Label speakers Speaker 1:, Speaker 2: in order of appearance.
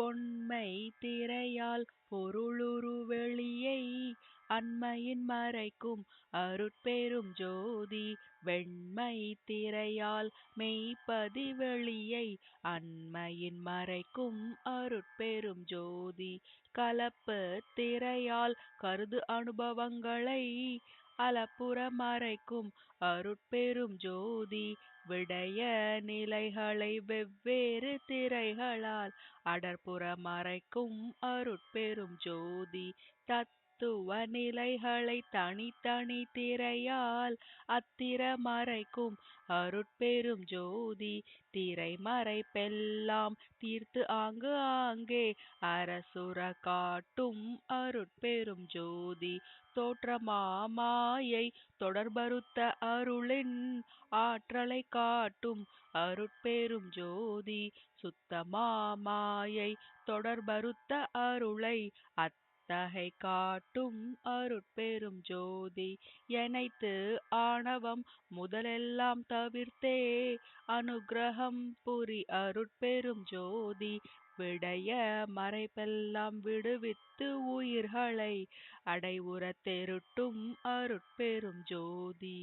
Speaker 1: பொன்மை திரையால் பொருளுரு வெளியை அண்மையின் மறைக்கும் அருட்பெரும் ஜோதி வெண்மை திரையால் மெய்ப்பதி வெளியை அண்மையின் மறைக்கும் அருட்பெரும் ஜோதி கலப்பு திரையால் கருது அனுபவங்களை அலப்புறமறைக்கும் அருட்பெரும் ஜோதி. விடய நிலைகளை வெவ்வேறு திரைகளால் அடர்புற மறைக்கும் அருட்பெரும் ஜோதி. தத் தத்துவ நிலைகளை தனித்தனி திரையால் அத்திர மறைக்கும் அருட்பெரும் ஜோதி திரை மறைப்பெல்லாம் தீர்த்து ஆங்கு ஆங்கே. அரசுர காட்டும் அருட்பெரும் ஜோதி தோற்றமாமாயை தொடர்பருத்த அருளின் ஆற்றலை காட்டும். அருட்பெரும் ஜோதி சுத்தமாமாயை தொடர்பருத்த அருளை அத்தகை காட்டும் அருட்பெரும் ஜோதி. எனைத்து ஆணவம் முதலெல்லாம் தவிர்த்தே. அனுக்கிரகம் புரி அருட்பெரும் ஜோதி. விடைய மறைப்பெல்லாம் விடுவித்து உயிர்களை. அடைவுற தெருட்டும் அருட்பெரும் ஜோதி.